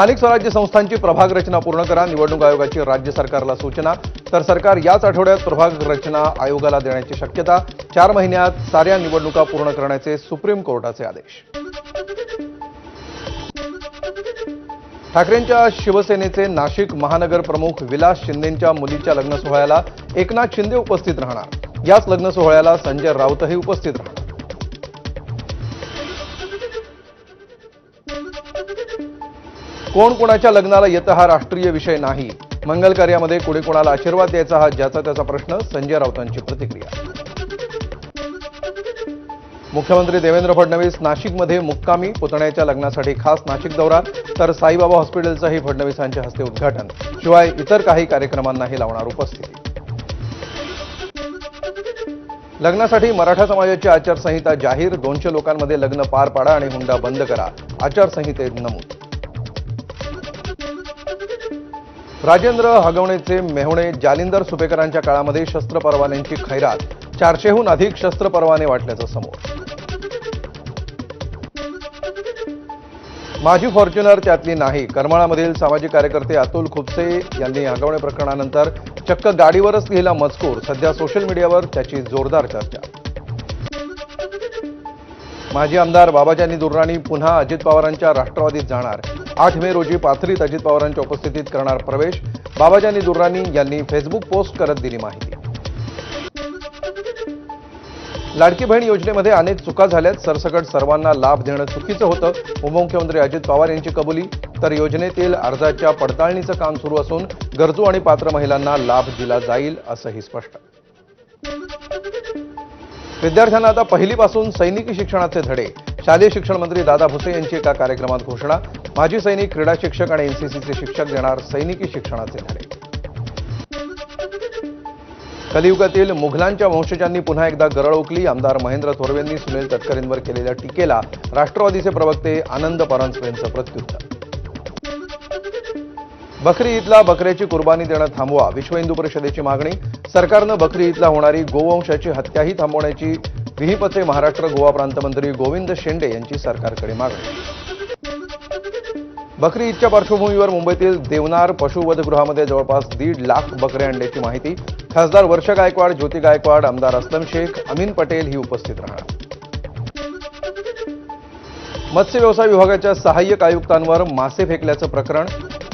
स्थानिक स्वराज्य संस्थांची प्रभाग रचना पूर्ण करा. निवडणूक आयोगाची राज्य सरकारला सूचना. तर सरकार याच आठवड्यात प्रभाग रचना आयोगाला देण्याची शक्यता. चार महिन्यात साऱ्या निवडणुका पूर्ण करण्याचे सुप्रीम कोर्टाचे आदेश. ठाकरेंच्या शिवसेनेचे नाशिक महानगर प्रमुख विलास शिंदेंच्या मुलीच्या लग्न सोहळ्याला एकनाथ शिंदे उपस्थित राहणार. याच लग्न सोहळ्याला संजय राऊतही उपस्थित राहणार. कोण कोणाच्या लग्नाला येतं हा राष्ट्रीय विषय नाही. मंगल कार्यामध्ये कुणी कोणाला आशीर्वाद द्यायचा हा ज्याचा त्याचा प्रश्न संजय राऊतांची प्रतिक्रिया. मुख्यमंत्री देवेंद्र फडणवीस नाशिकमध्ये मुक्कामी पुतण्याच्या लग्नासाठी खास नाशिक दौरा तर साईबाबा हॉस्पिटलचंही फडणवीसांच्या हस्ते उद्घाटन. शिवाय इतर काही कार्यक्रमांनाही लावणार उपस्थिती. लग्नासाठी मराठा समाजाची आचारसंहिता जाहीर दोनशे लोकांमध्ये लग्न पार पाडा आणि हुंडा बंद करा. आचारसंहितेत नमूद. राजेंद्र हगवणेचे मेहुणे जालिंदर सुपेकरांच्या काळामध्ये शस्त्र परवान्यांची खैरात. चारशेहून अधिक शस्त्र परवाने वाटल्याचं समोर. माझी फॉर्च्युनर त्यातली नाही. करमाळामधील सामाजिक कार्यकर्ते अतुल खुपसे यांनी हगवणे प्रकरणानंतर चक्क गाडीवरच लिहिला मजकूर. सध्या सोशल मीडियावर त्याची जोरदार चर्चा. माजी आमदार बाबाजानी दुर्राणी पुन्हा अजित पवारांच्या राष्ट्रवादीत जाणार. आठ मे रोजी पाथरीत अजित पवारांच्या उपस्थितीत करणार प्रवेश. बाबाजानी दुर्राणी यांनी फेसबुक पोस्ट करत दिली माहिती. लाडकी बहीण योजनेमध्ये अनेक चुका झाल्यात. सरसकट सर्वांना लाभ देणं चुकीचं होतं. उपमुख्यमंत्री अजित पवार यांची कबुली. तर योजनेतील अर्जाच्या पडताळणीचं काम सुरू असून गरजू आणि पात्र महिलांना लाभ दिला जाईल असंही स्पष्ट. विद्यार्थ्यांना आता पहिलीपासून सैनिकी शिक्षणाचे धडे. शालेय शिक्षण मंत्री दादा भुसे यांची एका कार्यक्रमात घोषणा. माजी सैनिक क्रीडा शिक्षक आणि एनसीसीचे शिक्षक देणार सैनिकी शिक्षणाचे धडे. कलियुगातील मुघलांच्या वंशजांनी पुन्हा एकदा गरळ ओकली आमदार महेंद्र थोरवेंनी सुनील तटकरेंवर केलेल्या टीकेला राष्ट्रवादीचे प्रवक्ते आनंद परांजपेंचं प्रत्युत्तर. बकरी ईदला बकऱ्याची कुर्बानी देणं थांबवा विश्व हिंदू परिषदेची मागणी. सरकारनं बकरी ईदला होणारी गोवंशाची हत्याही थांबवण्याची विहिपचे महाराष्ट्र गोवा प्रांतमंत्री गोविंद शेंडे यांची सरकारकडे मागणी. बकरी ईदच्या पार्श्वभूमीवर मुंबईतील देवनार पशुवधगृहामध्ये जवळपास दीड लाख बकरे आणल्याची माहिती. खासदार वर्षा गायकवाड ज्योती गायकवाड आमदार असलम शेख अमीन पटेल ही उपस्थित राहणार. मत्स्य व्यवसाय विभागाच्या सहाय्यक आयुक्तांवर मासे फेकल्याचं प्रकरण.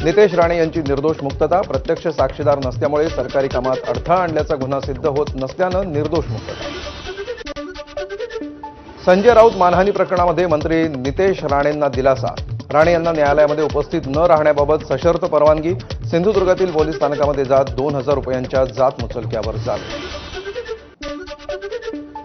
नितेश राणे यांची निर्दोष मुक्तता. प्रत्यक्ष साक्षीदार नसल्यामुळे सरकारी कामात अडथळा आणल्याचा गुन्हा सिद्ध होत नसल्यानं निर्दोष मुक्तता. संजय राऊत मानहानी प्रकरणामध्ये मंत्री नितेश राणेंना दिलासा. राणे यांना न्यायालयामध्ये उपस्थित न राहण्याबाबत सशर्त परवानगी. सिंधुदुर्गातील पोलीस स्थानकामध्ये जात दोन हजार रुपयांच्या जात मुचलक्यावर जात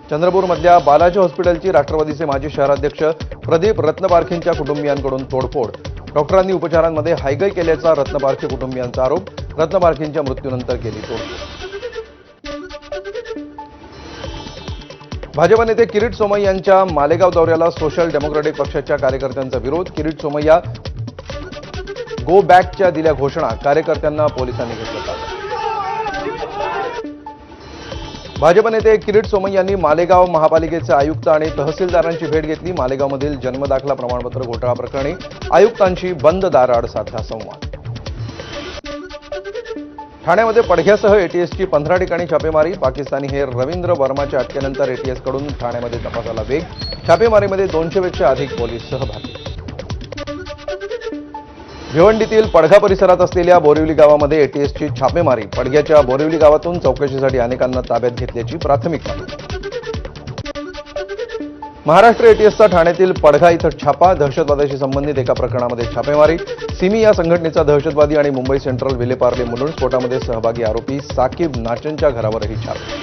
चंद्रपूरमधल्या बालाजी हॉस्पिटलची राष्ट्रवादीचे माजी शहराध्यक्ष प्रदीप रत्नपारखींच्या कुटुंबियांकडून तोडफोड. डॉक्टरांनी उपचारांमध्ये हायगय केल्याचा रत्नपारखी कुटुंबियांचा आरोप. रत्नपारखींच्या मृत्यूनंतर केली तोडफोड. भाजप नेते किरीट सोमय्या यांच्या मालेगाव दौऱ्याला सोशल डेमोक्रेटिक पक्षाच्या कार्यकर्त्यांचा विरोध. किरीट सोमय्या गो बॅकच्या दिल्या घोषणा. कार्यकर्त्यांना पोलिसांनी घेतलं ताब्यात. भाजप नेते किरीट सोमय्या यांनी मालेगाव महापालिकेचे आयुक्त आणि तहसीलदारांची भेट घेतली. मालेगावमधील जन्मदाखला प्रमाणपत्र घोटाळा प्रकरणी आयुक्तांशी बंद दाराआड साधला संवाद. ठाण्यामध्ये पडघ्यासह एटीएसची पंधरा ठिकाणी छापेमारी. पाकिस्तानी हे रवींद्र वर्माच्या अटकेनंतर एटीएसकडून ठाण्यामध्ये तपासाला वेग. छापेमारीमध्ये दोनशेपेक्षा अधिक पोलीस सहभागी. भिवंडीतील पडघा परिसरात असलेल्या बोरिवली गावामध्ये एटीएसची छापेमारी. पडघ्याच्या बोरिवली गावातून चौकशीसाठी अनेकांना ताब्यात घेतल्याची प्राथमिक माहिती. महाराष्ट्र एटीएसचा ठाण्यातील पडघा इथं छापा दहशतवादाशी संबंधित एका प्रकरणामध्ये छापेमारी. सिमी या संघटनेचा दहशतवादी आणि मुंबई सेंट्रल विलेपार्ले म्हणून स्फोटामध्ये सहभागी आरोपी साकीब नाचनच्या घरावरही छापे.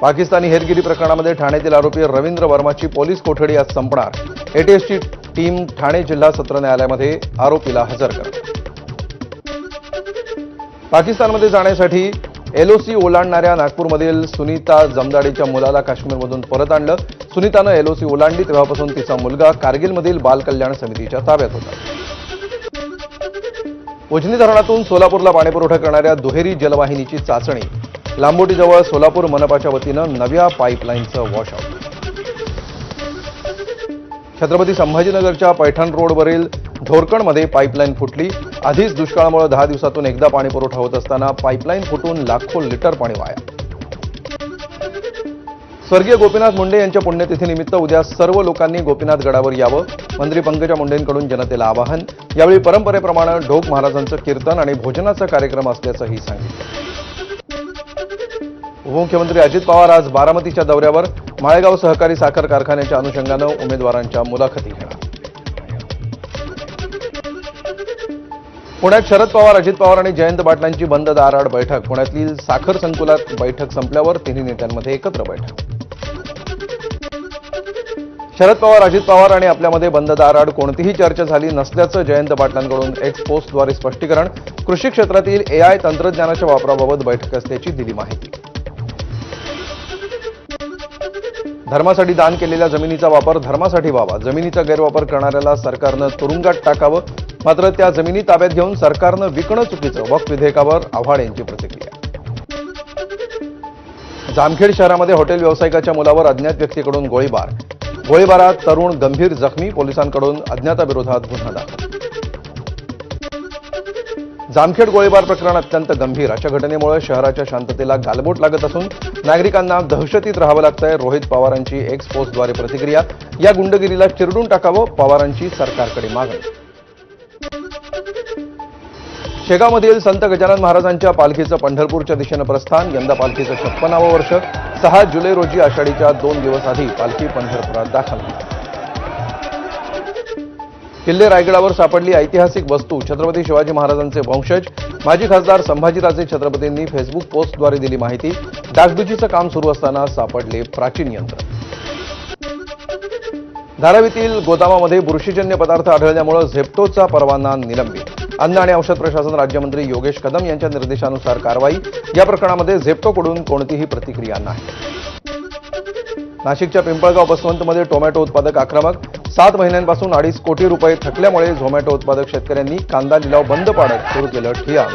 पाकिस्तानी हेरगिरी प्रकरणामध्ये ठाण्यातील आरोपी रवींद्र वर्माची पोलीस कोठडी आज संपणार. एटीएसची टीम ठाणे जिल्हा सत्र न्यायालयामध्ये आरोपीला हजर करणार. पाकिस्तानमध्ये जाण्यासाठी एलओसी ओलांडणाऱ्या नागपूरमधील सुनीता जमदाडीच्या मुलाला काश्मीरमधून परत आणलं. सुनीतानं एलओसी ओलांडली तेव्हापासून तिचा मुलगा कारगिलमधील बाल कल्याण समितीच्या ताब्यात होता. उजनी धरणातून सोलापूरला पाणीपुरवठा करणाऱ्या दुहेरी जलवाहिनीची चाचणी. लांबोटीजवळ सोलापूर मनपाच्या वतीनं नव्या पाईपलाईनचं वॉशआउट. छत्रपती संभाजीनगरच्या पैठण रोडवरील ढोरकणमध्ये पाईपलाईन फुटली. आधीच दुष्काळामुळे दहा दिवसातून एकदा पाणी पुरवठा होत असताना पाईपलाईन फुटून लाखो लिटर पाणी वाया. स्वर्गीय गोपीनाथ मुंडे यांच्या पुण्यतिथीनिमित्त उद्या सर्व लोकांनी गोपीनाथ गडावर यावं. मंत्री पंकजा मुंडेंकडून जनतेला आवाहन. यावेळी परंपरेप्रमाणे ढोक महाराजांचं कीर्तन आणि भोजनाचा कार्यक्रम असल्याचंही सांगितलं. उपमुख्यमंत्री अजित पवार आज बारामतीच्या दौऱ्यावर. माळेगाव सहकारी साखर कारखान्याच्या अनुषंगानं उमेदवारांच्या मुलाखती घेणार. पुण्यात शरद पवार अजित पवार आणि जयंत पाटलांची बंद दाराड बैठक. पुण्यातील साखर संकुलात बैठक संपल्यावर तिन्ही नेत्यांमध्ये एकत्र बैठक. शरद पवार अजित पवार आणि आपल्यामध्ये बंद दाराड कोणतीही चर्चा झाली नसल्याचं जयंत पाटलांकडून एक्स पोस्टद्वारे स्पष्टीकरण. कृषी क्षेत्रातील एआय तंत्रज्ञानाच्या वापराबाबत बैठक असल्याची दिली माहिती. धर्मासाठी दान केलेल्या जमिनीचा वापर धर्मासाठी व्हावा. जमिनीचा गैरवापर करणाऱ्याला सरकारनं तुरुंगात टाकावं. मात्र त्या जमिनी ताब्यात घेऊन सरकारनं विकणं चुकीचं. वक्फ विधेयकावर आव्हाड यांची प्रतिक्रिया. जामखेड शहरामध्ये हॉटेल व्यावसायिकाच्या मुलावर अज्ञात व्यक्तीकडून गोळीबार. गोळीबारात तरुण गंभीर जखमी पोलिसांकडून अज्ञाताविरोधात गुन्हा दाखल. जामखेड गोळीबार प्रकरण अत्यंत गंभीर. अशा घटनेमुळे शहराच्या शांततेला गालबोट लागत असून नागरिकांना दहशतीत राहावं लागतंय. रोहित पवारांची एक्सपोजद्वारे प्रतिक्रिया. या गुंडगिरीला चिरडून टाकावं पवारांची सरकारकडे मागणी. शेगावमधील संत गजानन महाराजांच्या पालखीचं पंढरपूरच्या दिशेनं प्रस्थान यंदा पालखीचं छप्पनावं वर्ष. सहा जुलै रोजी आषाढीच्या दोन दिवस आधी पालखी पंढरपुरात दाखल किल्ले रायगडावर सापडली ऐतिहासिक वस्तू छत्रपती शिवाजी महाराजांचे वंशज. माजी खासदार संभाजीराजे छत्रपतींनी फेसबुक पोस्टद्वारे दिली माहिती. डागडुजीचं काम सुरू असताना सापडले प्राचीन यंत्र. धारावीतील गोदामामध्ये बुरशीजन्य पदार्थ आढळल्यामुळे झेप्टोचा परवाना निलंबित. अन्न आणि औषध प्रशासन राज्यमंत्री योगेश कदम यांच्या निर्देशानुसार कारवाई. या प्रकरणामध्ये झेप्टोकडून कोणतीही प्रतिक्रिया नाही. नाशिकच्या पिंपळगाव बसवंतमध्ये टोमॅटो उत्पादक आक्रमक. सात महिन्यांपासून अडीच कोटी रुपये थकल्यामुळे झोमॅटो उत्पादक शेतकऱ्यांनी कांदा लिलाव बंद पाडत सुरू केलं ठिया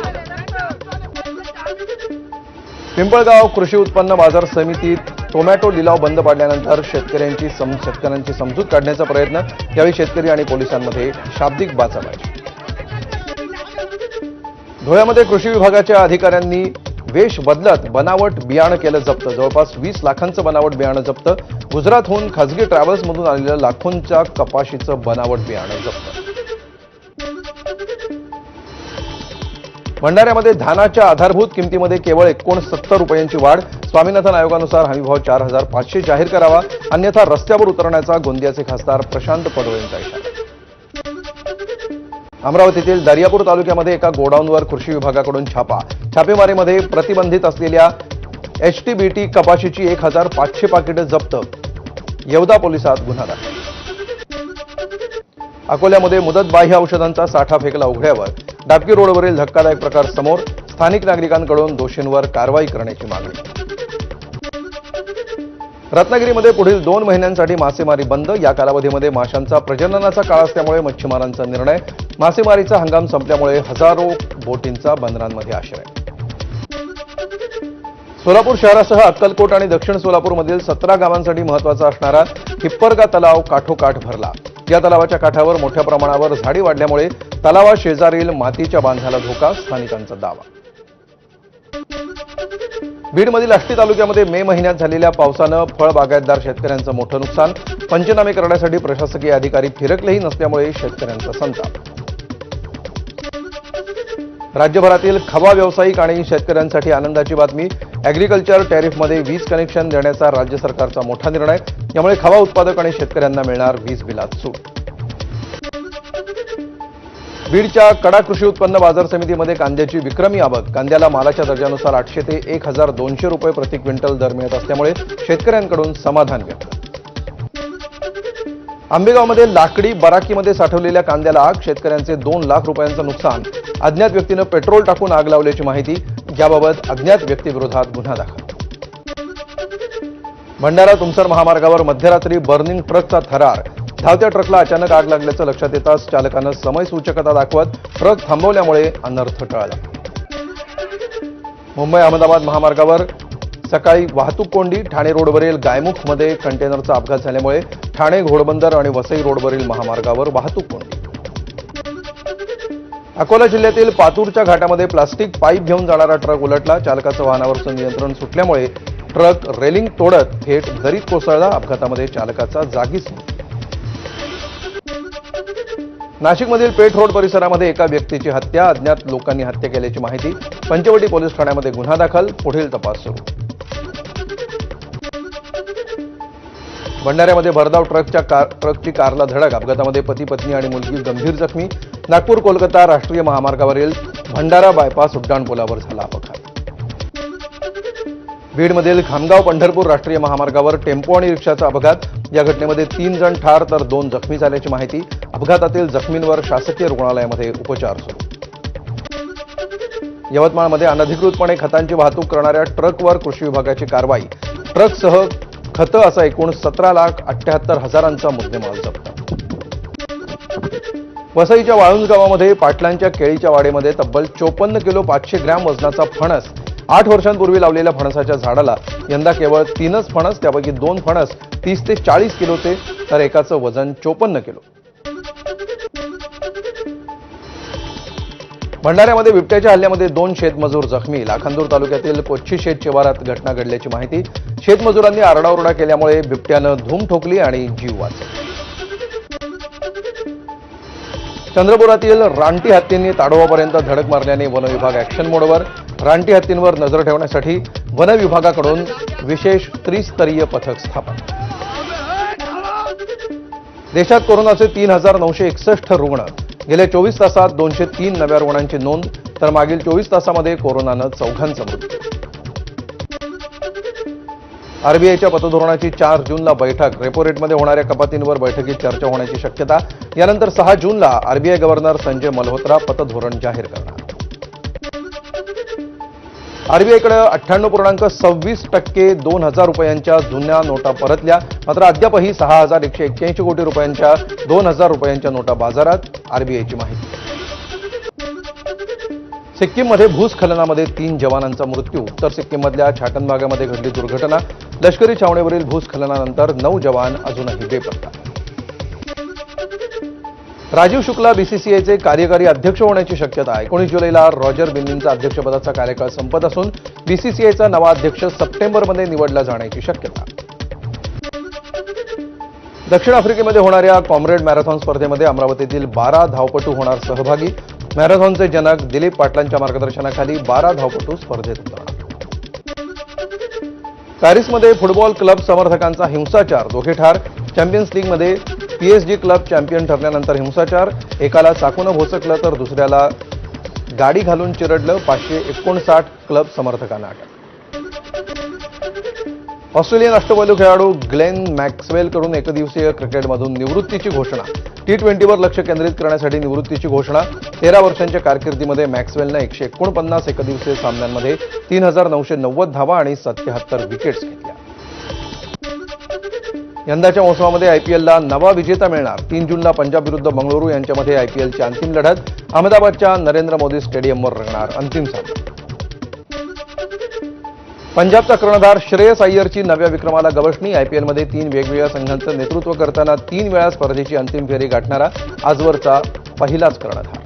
पिंपळगाव कृषी उत्पन्न बाजार समितीत टोमॅटो लिलाव बंद पाडल्यानंतर शेतकऱ्यांची सम शेतकऱ्यांची समजूत काढण्याचा प्रयत्न. यावेळी शेतकरी आणि पोलिसांमध्ये शाब्दिक बाचाबाजी. धुळ्यामध्ये कृषी विभागाच्या अधिकाऱ्यांनी वेश बदलत बनावट बियाणं केलं जप्त. जवळपास वीस लाखांचं बनावट बियाणं जप्त. गुजरातहून खासगी ट्रॅव्हल्समधून आलेलं लाखोंच्या कपाशीचं बनावट बियाणं जप्त. भंडाऱ्यामध्ये धानाच्या आधारभूत किमतीमध्ये केवळ एकोणसत्तर रुपयांची वाढ. स्वामीनाथन आयोगानुसार हमीभाव चार हजार पाचशे जाहीर करावा. अन्यथा रस्त्यावर उतरण्याचा गोंदियाचे खासदार प्रशांत पडोळे इशारा. अमरावतीतील दर्यापूर तालुक्यामध्ये एका गोडाऊनवर कृषी विभागाकडून छापा. छापेमारीमध्ये प्रतिबंधित असलेल्या एचटीबीटी कपाशीची एक हजार पाचशे पाकिटं जप्त. येवदा पोलिसात गुन्हा दाखल. अकोल्यामध्ये मुदतबाह्य औषधांचा साठा फेकला उघड्यावर. डाबकी रोडवरील धक्कादायक प्रकार समोर स्थानिक नागरिकांकडून दोषींवर कारवाई करण्याची मागणी. रत्नागिरीमध्ये पुढील दोन महिन्यांसाठी मासेमारी बंद. या कालावधीमध्ये माशांचा प्रजननाचा काळ असल्यामुळे मच्छीमारांचा निर्णय मासेमारीचा हंगाम संपल्यामुळे हजारो बोटींचा बंदरांमध्ये आश्रय. सोलापूर शहरासह अक्कलकोट आणि दक्षिण सोलापूरमधील सतरा गावांसाठी महत्त्वाचा असणारा हिप्परगा तलाव काठोकाठ भरला. या तलावाच्या काठावर मोठ्या प्रमाणावर झाडी वाढल्यामुळे तलावा शेजारील मातीच्या बांधाला धोका स्थानिकांचा दावा. बीडमधील आष्टी तालुक्यामध्ये मे महिन्यात झालेल्या पावसानं फळबागायतदार शेतकऱ्यांचं मोठं नुकसान पंचनामे करण्यासाठी प्रशासकीय अधिकारी फिरकलेही नसल्यामुळे शेतकऱ्यांचा संताप. राज्यभरातील खवा व्यावसायिक आणि शेतकऱ्यांसाठी आनंदाची बातमी. अॅग्रिकल्चर टॅरिफमध्ये वीज कनेक्शन देण्याचा राज्य सरकारचा मोठा निर्णय. यामुळे खवा उत्पादक आणि शेतकऱ्यांना मिळणार वीज बिलात सूट. बीडच्या कडा कृषी उत्पन्न बाजार समितीमध्ये कांद्याची विक्रमी आवक. कांद्याला मालाच्या दर्जानुसार आठशे ते एक हजार दोनशे रुपये प्रति क्विंटल दर मिळत असल्यामुळे शेतकऱ्यांकडून समाधान व्यक्त. आंबेगावमध्ये लाकडी बराकीमध्ये साठवलेल्या कांद्याला आग शेतकऱ्यांचे दोन लाख रुपयांचं नुकसान. अज्ञात व्यक्तीनं पेट्रोल टाकून आग लावल्याची माहिती याबाबत अज्ञात व्यक्तीविरोधात गुन्हा दाखल. भंडारा तुमसर महामार्गावर मध्यरात्री बर्निंग ट्रकचा थरार. धावत्या ट्रकला अचानक आग लागल्याचं लक्षात येताच चालकानं समय सूचकता दाखवत ट्रक थांबवल्यामुळे अनर्थ टळला. मुंबई अहमदाबाद महामार्गावर सकाळी वाहतूक कोंडी ठाणे रोडवरील गायमुखमध्ये कंटेनरचा अपघात झाल्यामुळे ठाणे घोडबंदर आणि वसई रोडवरील महामार्गावर वाहतूक कोंडी. अकोला जिल्ह्यातील पातूरच्या घाटामध्ये प्लास्टिक पाईप घेऊन जाणारा ट्रक उलटला. चालकाचं वाहनावरचं नियंत्रण सुटल्यामुळे ट्रक रेलिंग तोडत थेट दरीत कोसळला. अपघातामध्ये चालकाचा जागीच नाशिकमधील पेठ रोड परिसरामध्ये एका व्यक्तीची हत्या. अज्ञात लोकांनी हत्या केल्याची माहिती. पंचवटी पोलीस ठाण्यामध्ये गुन्हा दाखल. पुढील तपास सुरू. भंडाऱ्यामध्ये भरधाव ट्रकच्या कार ट्रकची कारला धडक. अपघातामध्ये पती पत्नी आणि मुलगी गंभीर जखमी. नागपूर कोलकाता राष्ट्रीय महामार्गावरील भंडारा बायपास उड्डाणपुलावर झाला अपघात. बीडमधील खामगाव पंढरपूर राष्ट्रीय महामार्गावर टेम्पो आणि रिक्षाचा अपघात. या घटनेमध्ये तीन जण ठार तर दोन जखमी झाल्याची माहिती. अपघातातील जखमींवर शासकीय रुग्णालयामध्ये उपचार सुरू. यवतमाळमध्ये अनधिकृतपणे खतांची वाहतूक करणाऱ्या ट्रकवर कृषी विभागाची कारवाई. ट्रकसह खतं असा एकूण सतरा लाख अठ्ठ्याहत्तर हजारांचा मुद्देमाल जप्त. वसईच्या वाळुंज गावामध्ये पाटलांच्या केळीच्या वाडेमध्ये तब्बल चोपन्न किलो पाचशे ग्रॅम वजनाचा फणस आठ वर्षांपूर्वी लावलेल्या फणसाच्या झाडाला यंदा केवळ तीनच फणस त्यापैकी दोन फणस तीस ते चाळीस किलोचे तर एकाचं वजन चोपन्न किलो. भंडाऱ्यामध्ये बिबट्याच्या हल्ल्यामध्ये दोन शेतमजूर जखमी. लाखांदूर तालुक्यातील कोच्ची शेत शिवारात घटना घडल्याची माहिती. शेतमजुरांनी आरडाओरडा केल्यामुळे बिबट्यानं धूम ठोकली आणि जीव वाचला. चंद्रपुरातील रानटी हत्तींनी ताडोबापर्यंत धडक मारल्याने वनविभाग ॲक्शन मोडवर. रानटी हत्तींवर नजर ठेवण्यासाठी वनविभागाकडून विशेष त्रिस्तरीय पथक स्थापन. देशात कोरोनाचे तीन हजार नऊशे एकसष्ट रुग्ण गेल्या चोवीस तासात दोनशे तीन नव्या रुग्णांची नोंद तर मागील चोवीस तासामध्ये कोरोनानं चौघांचा मृत्यू. आरबीआयच्या पतधोरणाची चार जूनला बैठक रेपो रेटमध्ये होणाऱ्या कपातींवर बैठकीत चर्चा होण्याची शक्यता. यानंतर सहा जूनला आरबीआय गव्हर्नर संजय मल्होत्रा पतधोरण जाहीर करणार. आरबीआयकडे अठ्ठ्याण्णव पूर्णांक सव्वीस टक्के दोन हजार रुपयांच्या जुन्या नोटा परतल्या. मात्र अद्यापही सहा हजार एकशे एक्क्याऐंशी कोटी रुपयांच्या दोन हजार रुपयांच्या नोटा बाजारात आरबीआयची माहिती. सिक्कीममध्ये भूस्खलनामध्ये तीन जवानांचा मृत्यू. उत्तर सिक्कीममधल्या छाटन भागामध्ये घडली दुर्घटना. लष्करी छावणीवरील भूस्खलनानंतर नऊ जवान अजूनही बेपत्ता. राजीव शुक्ला बीसीसीआयचे कार्यकारी अध्यक्ष होण्याची शक्यता आहे. एकोणीस जुलैला रॉजर बिन्नींचा अध्यक्षपदाचा कार्यकाळ संपत असून बीसीसीआयचा नवा अध्यक्ष सप्टेंबरमध्ये निवडला जाण्याची शक्यता. दक्षिण आफ्रिकेमध्ये होणाऱ्या कॉम्रेड मॅरेथॉन स्पर्धेमध्ये अमरावतीतील बारा धावपटू होणार सहभागी. मॅरेथॉनचे जनक दिलीप पाटलांच्या मार्गदर्शनाखाली बारा धावपटू स्पर्धेत उतरणार. पॅरिसमध्ये फुटबॉल क्लब समर्थकांचा हिंसाचार दोघे ठार. चॅम्पियन्स लीगमध्ये पीएसजी क्लब चॅम्पियन ठरल्यानंतर हिंसाचार एकाला चाकूनं भोसकलं तर दुसऱ्याला गाडी घालून चिरडलं पाचशे एकोणसाठ क्लब समर्थकांना अटक. ऑस्ट्रेलियन अष्टपैलू खेळाडू ग्लेन मॅक्सवेलकडून एकदिवसीय क्रिकेटमधून निवृत्तीची घोषणा. टी ट्वेंटीवर लक्ष केंद्रित करण्यासाठी निवृत्तीची घोषणा. तेरा वर्षांच्या कारकिर्दीमध्ये मॅक्सवेलनं एकशे एकोणपन्नास एकदिवसीय सामन्यांमध्ये तीन हजार नऊशे नव्वद धावा आणि सत्याहत्तर विकेट्स घेतल्या. यंदाच्या मोसमामध्ये आयपीएलला नवा विजेता मिळणार. तीन जूनला पंजाब विरुद्ध बंगळुरू यांच्यामध्ये आयपीएलची अंतिम लढत. अहमदाबादच्या नरेंद्र मोदी स्टेडियमवर रंगणार अंतिम सामना. पंजाबचा कर्णधार श्रेयस अय्यरची नव्या विक्रमाला गवसणी. आयपीएलमध्ये तीन वेगवेगळ्या संघांचं नेतृत्व करताना तीन वेळा स्पर्धेची अंतिम फेरी गाठणारा आजवरचा पहिलाच कर्णधार.